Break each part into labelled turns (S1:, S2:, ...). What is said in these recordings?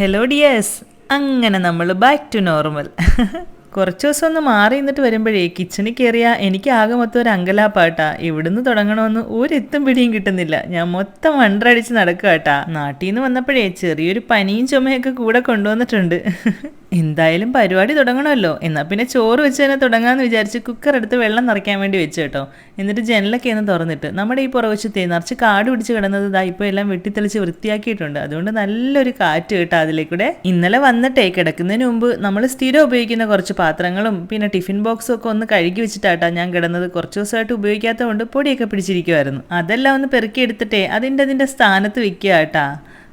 S1: Hello dears അങ്ങനെ നമ്മൾ back to normal കുറച്ച് ദിവസം ഒന്ന് മാറി നിന്നിട്ട് വരുമ്പോഴേ കിച്ചണിൽ കയറിയ എനിക്ക് ആകെ മൊത്തം ഒരു അങ്കലാപ്പാട്ടാ. ഇവിടുന്ന് തുടങ്ങണമെന്ന് ഒരെത്തും പിടിയും കിട്ടുന്നില്ല. ഞാൻ മൊത്തം വണ്ടറടിച്ച് നടക്കുക കേട്ടാ നാട്ടിൽ നിന്ന് വന്നപ്പോഴേ ചെറിയൊരു പനിയും ചുമയൊക്കെ കൂടെ കൊണ്ടുവന്നിട്ടുണ്ട്. എന്തായാലും പരിപാടി തുടങ്ങണമല്ലോ. എന്നാൽ പിന്നെ ചോറ് വെച്ച് തന്നെ തുടങ്ങാമെന്ന് വിചാരിച്ച് കുക്കർ എടുത്ത് വെള്ളം നിറയ്ക്കാൻ വേണ്ടി വെച്ച് കേട്ടോ. എന്നിട്ട് ജനലൊക്കെ ഒന്ന് തുറന്നിട്ട് നമ്മുടെ ഈ പുറവശത്തെ നിറച്ച് കാട് പിടിച്ച് കിടന്നത് ഇതാ ഇപ്പോൾ എല്ലാം വെട്ടിത്തെളിച്ച് വൃത്തിയാക്കിയിട്ടുണ്ട്. അതുകൊണ്ട് നല്ലൊരു കാറ്റ് കേട്ടോ അതിലേക്കൂടെ. ഇന്നലെ വന്നിട്ടേ കിടക്കുന്നതിന് മുമ്പ് നമ്മൾ സ്ഥിരം ഉപയോഗിക്കുന്ന കുറച്ച് പാത്രങ്ങളും പിന്നെ ടിഫിൻ ബോക്സും ഒക്കെ ഒന്ന് കഴുകി വെച്ചിട്ടാട്ടാ ഞാൻ കിടന്നത്. കുറച്ച് ദിവസമായിട്ട് ഉപയോഗിക്കാത്തതുകൊണ്ട് പൊടിയൊക്കെ പിടിച്ചിരിക്കുമായിരുന്നു അതെല്ലാം ഒന്ന് പെറുക്കി എടുത്തിട്ടേ അതിന്റെ അതിന്റെ സ്ഥാനത്ത് വെക്കുക കേട്ടാ.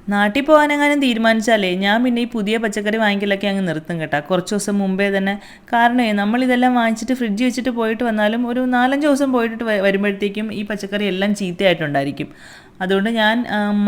S1: നാട്ടിൽ പോകാനെങ്ങാനും തീരുമാനിച്ചാലേ ഞാൻ പിന്നെ ഈ പുതിയ പച്ചക്കറി വാങ്ങിക്കലൊക്കെ അങ്ങ് നിർത്തും കേട്ടോ. കുറച്ച് ദിവസം മുമ്പേ തന്നെ കാരണമേ നമ്മളിതെല്ലാം വാങ്ങിച്ചിട്ട് ഫ്രിഡ്ജ് വെച്ചിട്ട് പോയിട്ട് വന്നാലും ഒരു നാലഞ്ച് ദിവസം പോയിട്ട് വരുമ്പോഴത്തേക്കും ഈ പച്ചക്കറി എല്ലാം ചീത്തയായിട്ടുണ്ടായിരിക്കും. അതുകൊണ്ട് ഞാൻ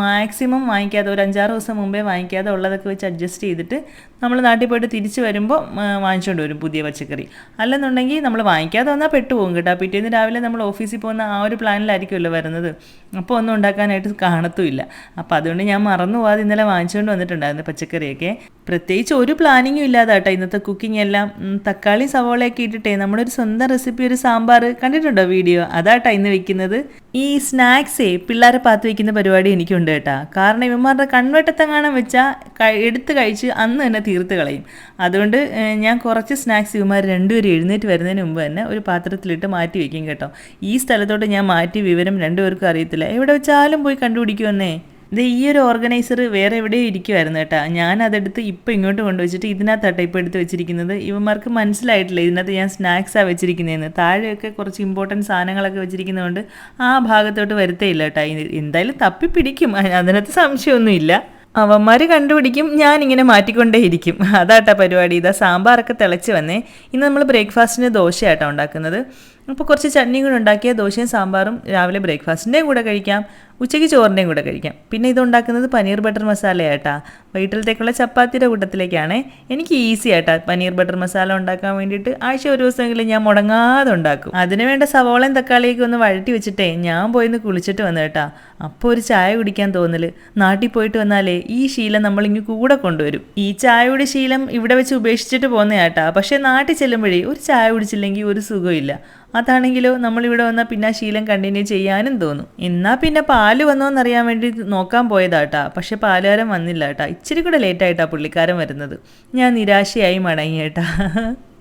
S1: മാക്സിമം വാങ്ങിക്കാതെ ഒരു അഞ്ചാറ് ദിവസം മുമ്പേ വാങ്ങിക്കാതെ ഉള്ളതൊക്കെ വെച്ച് അഡ്ജസ്റ്റ് ചെയ്തിട്ട് നമ്മൾ നാട്ടിൽ പോയിട്ട് തിരിച്ച് വരുമ്പോൾ വാങ്ങിച്ചുകൊണ്ട് വരും പുതിയ പച്ചക്കറി. അല്ലെന്നുണ്ടെങ്കിൽ നമ്മൾ വാങ്ങിക്കാതെ വന്നാൽ പെട്ടുപോകും കേട്ടോ. പിറ്റേന്ന് രാവിലെ നമ്മൾ ഓഫീസിൽ പോകുന്ന ആ ഒരു പ്ലാനിലായിരിക്കുമല്ലോ വരുന്നത്. അപ്പോൾ ഒന്നും ഉണ്ടാക്കാനായിട്ട് കാണത്തുമില്ല. അപ്പോൾ അതുകൊണ്ട് ഞാൻ മറന്നു പോകാതെ ഇന്നലെ വാങ്ങിച്ചുകൊണ്ട് വന്നിട്ടുണ്ടായിരുന്നു പച്ചക്കറിയൊക്കെ. പ്രത്യേകിച്ച് ഒരു പ്ലാനിങ്ങും ഇല്ലാതെ കേട്ടോ ഇന്നത്തെ കുക്കിംഗ് എല്ലാം തക്കാളി സവോളയൊക്കെ ഇട്ടിട്ടേ നമ്മുടെ ഒരു സ്വന്തം റെസിപ്പി ഒരു സാമ്പാർ കണ്ടിട്ടുണ്ടോ വീഡിയോ? അതാട്ടാ ഇന്ന് വെക്കുന്നത്. ഈ സ്നാക്സേ പിള്ളേരെ പാത്ത് വെക്കുന്ന പരിപാടി എനിക്കുണ്ട് കേട്ടാ. കാരണം ഇവന്മാരുടെ കൺവെട്ടത്തെങ്ങാനും വെച്ചാൽ എടുത്ത് കഴിച്ച് അന്ന് തന്നെ തീർത്ത് കളയും. അതുകൊണ്ട് ഞാൻ കുറച്ച് സ്നാക്സ് ഇവന്മാർ രണ്ടുപേരും എഴുന്നേറ്റ് വരുന്നതിന് മുമ്പ് തന്നെ ഒരു പാത്രത്തിലിട്ട് മാറ്റി വെക്കും കേട്ടോ. ഈ സ്ഥലത്തോട്ട് ഞാൻ മാറ്റി വിവരം രണ്ടുപേർക്കും അറിയത്തില്ല. എവിടെ വെച്ചാലും പോയി കണ്ടുപിടിക്കുമെന്നേ. ഇത് ഈ ഒരു ഓർഗനൈസർ വേറെ എവിടെയോ ഇരിക്കുമായിരുന്നു കേട്ടോ. ഞാൻ അതെടുത്ത് ഇപ്പോൾ ഇങ്ങോട്ട് കൊണ്ടുവച്ചിട്ട് ഇതിനകത്താട്ടോ ഇപ്പോൾ എടുത്ത് വെച്ചിരിക്കുന്നത്. ഇവന്മാർക്ക് മനസ്സിലായിട്ടില്ല ഇതിനകത്ത് ഞാൻ സ്നാക്സാണ് വെച്ചിരിക്കുന്നതെന്ന് താഴെയൊക്കെ കുറച്ച് ഇമ്പോർട്ടന്റ് സാധനങ്ങളൊക്കെ വെച്ചിരിക്കുന്നതുകൊണ്ട് ആ ഭാഗത്തോട്ട് വരുത്തേയില്ല കേട്ടോ. എന്തായാലും തപ്പി പിടിക്കും അതിനകത്ത് സംശയമൊന്നുമില്ല. അവന്മാർ കണ്ടുപിടിക്കും ഞാനിങ്ങനെ മാറ്റിക്കൊണ്ടേയിരിക്കും അതാട്ടാ പരിപാടി. ഇതാ സാമ്പാറൊക്കെ തിളച്ച് വന്നേ. ഇന്ന് നമ്മൾ ബ്രേക്ക്ഫാസ്റ്റിന് ദോശയാട്ടോ ഉണ്ടാക്കുന്നത്. അപ്പോൾ കുറച്ച് ചട്നിയും കൂടെ ഉണ്ടാക്കിയ ദോശയും സാമ്പാറും രാവിലെ ബ്രേക്ക്ഫാസ്റ്റിന്റെയും കൂടെ കഴിക്കാം. ഉച്ചയ്ക്ക് ചോറിന്റെയും കൂടെ കഴിക്കാം. പിന്നെ ഇത് ഉണ്ടാക്കുന്നത് പനീർ ബട്ടർ മസാലയാട്ടാ വൈകിട്ടത്തേക്കുള്ള ചപ്പാത്തിയുടെ കൂട്ടത്തിലേക്കാണ്. എനിക്ക് ഈസി ആട്ടാ പനീർ ബട്ടർ മസാല ഉണ്ടാക്കാൻ വേണ്ടിയിട്ട്. ആഴ്ച ഒരു ദിവസമെങ്കിലും ഞാൻ മുടങ്ങാതെ ഉണ്ടാക്കും. അതിന് വേണ്ട സവോളയും തക്കാളിയൊക്കെ ഒന്ന് വഴറ്റി വെച്ചിട്ടേ ഞാൻ പോയിന്ന് കുളിച്ചിട്ട് വന്നു കേട്ടാ. അപ്പോൾ ഒരു ചായ കുടിക്കാൻ തോന്നൽ നാട്ടിൽ പോയിട്ട് വന്നാലേ ഈ ശീലം നമ്മൾ ഇങ്ങ് കൂടെ കൊണ്ടുവരും. ഈ ചായയുടെ ശീലം ഇവിടെ വെച്ച് ഉപേക്ഷിച്ചിട്ട് പോകുന്നതാട്ടാ പക്ഷേ നാട്ടിൽ ചെല്ലുമ്പോഴേ ഒരു ചായ കുടിച്ചില്ലെങ്കിൽ ഒരു സുഖമില്ല. അതാണെങ്കിലോ നമ്മളിവിടെ വന്നാൽ പിന്നെ ആ ശീലം കണ്ടിന്യൂ ചെയ്യാനും തോന്നും. എന്നാൽ പിന്നെ പാൽ വന്നോന്നറിയാൻ വേണ്ടി നോക്കാൻ പോയതാട്ടാ. പക്ഷെ പാലുകാരൻ വന്നില്ല കേട്ടാ ഇച്ചിരി കൂടെ ലേറ്റായിട്ടാ പുള്ളിക്കാരൻ വരുന്നത്. ഞാൻ നിരാശയായി മടങ്ങിയേട്ടാ.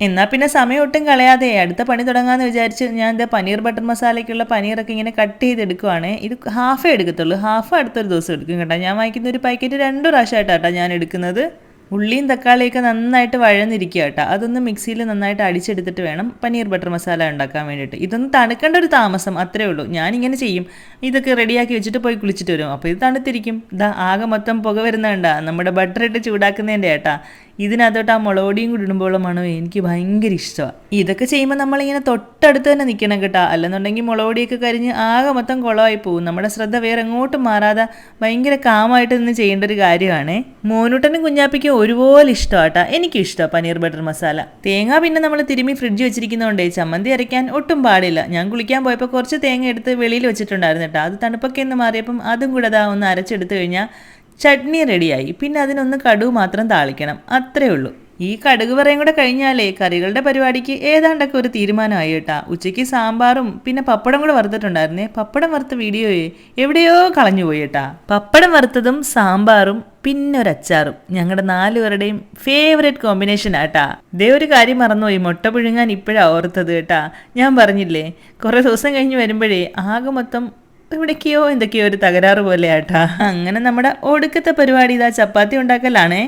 S1: എന്നാൽ പിന്നെ സമയം ഒട്ടും കളയാതെ അടുത്ത പണി തുടങ്ങാമെന്ന് വിചാരിച്ച് ഞാൻ എന്താ പനീർ ബട്ടർ മസാലയ്ക്കുള്ള പനീറൊക്കെ ഇങ്ങനെ കട്ട് ചെയ്തെടുക്കുവാണേ. ഇത് ഹാഫേ എടുക്കത്തുള്ളൂ. ഹാഫ് അടുത്തൊരു ദിവസം എടുക്കും കേട്ടോ. ഞാൻ വാങ്ങിക്കുന്ന ഒരു പാക്കറ്റ് രണ്ട് പ്രാവശ്യമായിട്ടാട്ടോ ഞാൻ എടുക്കുന്നത്. ഉള്ളിയും തക്കാളിയൊക്കെ നന്നായിട്ട് വഴന്നിരിക്കുക കേട്ടോ. അതൊന്ന് മിക്സിയിൽ നന്നായിട്ട് അടിച്ചെടുത്തിട്ട് വേണം പനീർ ബട്ടർ മസാല ഉണ്ടാക്കാൻ വേണ്ടിയിട്ട്. ഇതൊന്ന് തണുക്കേണ്ട ഒരു താമസം അത്രേ ഉള്ളൂ. ഞാനിങ്ങനെ ചെയ്യും. ഇതൊക്കെ റെഡിയാക്കി വെച്ചിട്ട് പോയി കുളിച്ചിട്ട് വരും. അപ്പോൾ ഇത് തണുത്തിരിക്കും. ഇതാ ആകെ മൊത്തം പുക വരുന്നുണ്ടാ. നമ്മുടെ ബട്ടർ ഇട്ട് ചൂടാക്കുന്നതിന്റെ ഏട്ടാ. ഇതിനകത്തോട്ട് ആ മുളകൊടിയും കൂടി ഇടുമ്പോഴുള്ള മണം എനിക്ക് ഭയങ്കര ഇഷ്ടമാണ് ഇതൊക്കെ ചെയ്യുമ്പോൾ നമ്മളിങ്ങനെ തൊട്ടടുത്ത് തന്നെ നിൽക്കണം കേട്ടോ. അല്ലെന്നുണ്ടെങ്കിൽ മുളകൊടിയൊക്കെ കരിഞ്ഞ് ആകെ മൊത്തം കുളമായി പോകും. നമ്മുടെ ശ്രദ്ധ വേറെ എങ്ങോട്ടും മാറാതെ ഭയങ്കര കാമായിട്ട് നിന്ന് ചെയ്യേണ്ട ഒരു കാര്യമാണ്. മോനൂട്ടനും കുഞ്ഞാപ്പിക്കും ഒരുപോലെ ഇഷ്ടമാട്ടാ എനിക്കും ഇഷ്ടമാണ് പനീർ ബട്ടർ മസാല. തേങ്ങ പിന്നെ നമ്മൾ തിരുമ്മി ഫ്രിഡ്ജ് വെച്ചിരിക്കുന്നതുകൊണ്ടേ ചമ്മന്തി അരയ്ക്കാൻ ഒട്ടും പാടില്ല. ഞാൻ കുളിക്കാൻ പോയപ്പോൾ കുറച്ച് തേങ്ങ എടുത്ത് വെളിയിൽ വെച്ചിട്ടുണ്ടായിരുന്നു കേട്ടോ. അത് തണുപ്പൊക്കെ ഒന്ന് മാറിയപ്പം അതും കൂടെ അതാ ഒന്ന് അരച്ചെടുത്ത് കഴിഞ്ഞാൽ ചട്നി റെഡിയായി. പിന്നെ അതിനൊന്ന് കടുവ് മാത്രം താളിക്കണം. അത്രേ ഉള്ളൂ. ഈ കടുക് പറയും കൂടെ കഴിഞ്ഞാലേ കറികളുടെ പരിപാടിക്ക് ഏതാണ്ടൊക്കെ ഒരു തീരുമാനമായി കേട്ടാ. ഉച്ചയ്ക്ക് സാമ്പാറും പിന്നെ പപ്പടം കൂടെ വറുത്തിട്ടുണ്ടായിരുന്നേ. പപ്പടം വറുത്ത വീഡിയോയെ എവിടെയോ കളഞ്ഞു പോയി കേട്ടാ. പപ്പടം വറുത്തതും സാമ്പാറും പിന്നെ ഒരു അച്ചാറും. ഞങ്ങളുടെ നാലുപേരുടെയും ഫേവറേറ്റ് കോമ്പിനേഷൻ ആട്ടാ ദേ ഒരു കാര്യം മറന്നുപോയി. മുട്ട പുഴുങ്ങാൻ ഇപ്പോഴാ ഓർത്തത് കേട്ടാ. ഞാൻ പറഞ്ഞില്ലേ കുറേ ദിവസം കഴിഞ്ഞ് വരുമ്പോഴേ ആകെ മൊത്തം എവിടേക്കോ എന്തൊക്കെയോ ഒരു തകരാറ് പോലെ ആട്ടാ അങ്ങനെ നമ്മുടെ ഒടുക്കത്തെ പരിപാടി ഇതാ ചപ്പാത്തി ഉണ്ടാക്കലാണേ.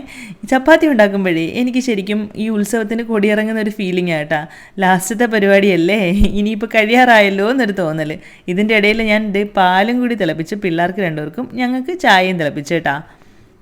S1: ചപ്പാത്തി ഉണ്ടാക്കുമ്പോഴേ എനിക്ക് ശരിക്കും ഈ ഉത്സവത്തിന് കൊടിയിറങ്ങുന്ന ഒരു ഫീലിംഗ് ആട്ടാ. ലാസ്റ്റത്തെ പരിപാടിയല്ലേ? ഇനിയിപ്പോൾ കഴിയാറായല്ലോ എന്നൊരു തോന്നൽ ഇതിന്റെ ഇടയിൽ ഞാൻ പാലും കൂടി തിളപ്പിച്ച് പിള്ളേർക്ക് രണ്ടുപേർക്കും ഞങ്ങൾക്ക് ചായയും തിളപ്പിച്ചേട്ടാ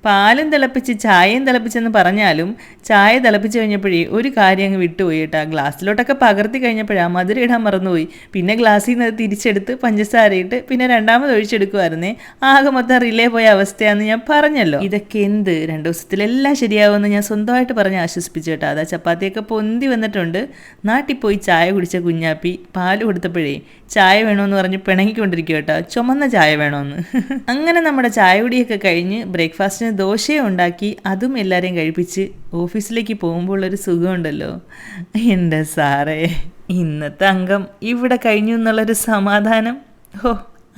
S1: പാലും തിളപ്പിച്ച് ചായയും തിളപ്പിച്ചെന്ന് പറഞ്ഞാലും ചായ തിളപ്പിച്ച് കഴിഞ്ഞപ്പോഴേ ഒരു കാര്യം അങ്ങ് വിട്ടുപോയി കേട്ടോ. ഗ്ലാസ്സിലോട്ടൊക്കെ പകർത്തി കഴിഞ്ഞപ്പോഴാ മധുര ഇടാൻ മറന്നുപോയി. പിന്നെ ഗ്ലാസ്സിൽ നിന്ന് തിരിച്ചെടുത്ത് പഞ്ചസാര ഇട്ട് പിന്നെ രണ്ടാമത് ഒഴിച്ചെടുക്കുമായിരുന്നേ ആകെ മൊത്തം റിലേ പോയ അവസ്ഥയാണെന്ന് ഞാൻ പറഞ്ഞല്ലോ. ഇതൊക്കെ എന്ത്? രണ്ട് ദിവസത്തിലെല്ലാം ശരിയാവുമെന്ന് ഞാൻ സ്വന്തമായിട്ട് പറഞ്ഞ് ആശ്വസിപ്പിച്ചു കേട്ടോ. അതാ ചപ്പാത്തിയൊക്കെ പൊന്തി വന്നിട്ടുണ്ട്. നാട്ടിൽ പോയി ചായ കുടിച്ച കുഞ്ഞാപ്പി പാൽ കൊടുത്തപ്പോഴേ ചായ വേണമെന്ന് പറഞ്ഞ് പിണങ്ങിക്കൊണ്ടിരിക്കും കേട്ടോ. ചുമന്ന ചായ വേണമെന്ന് അങ്ങനെ നമ്മുടെ ചായ കുടിയൊക്കെ കഴിഞ്ഞ് ബ്രേക്ക്ഫാസ്റ്റിന് അച്ഛന് ദോശയും ഉണ്ടാക്കി അതും എല്ലാവരെയും കഴിപ്പിച്ച് ഓഫീസിലേക്ക് പോകുമ്പോൾ ഒരു സുഖമുണ്ടല്ലോ. എന്റെ സാറേ ഇന്നത്തെ അംഗം ഇവിടെ കഴിഞ്ഞു എന്നുള്ളൊരു സമാധാനം? ഓ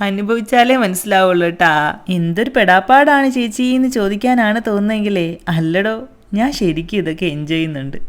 S1: അനുഭവിച്ചാലേ മനസ്സിലാവുള്ളൂ കേട്ടാ എന്തൊരു പെടാപ്പാടാണ് ചേച്ചി എന്ന് ചോദിക്കാനാണ് തോന്നുന്നതെങ്കിലേ അല്ലടോ ഞാൻ ശരിക്കും ഇതൊക്കെ എൻജോയ് ചെയ്യുന്നുണ്ട്.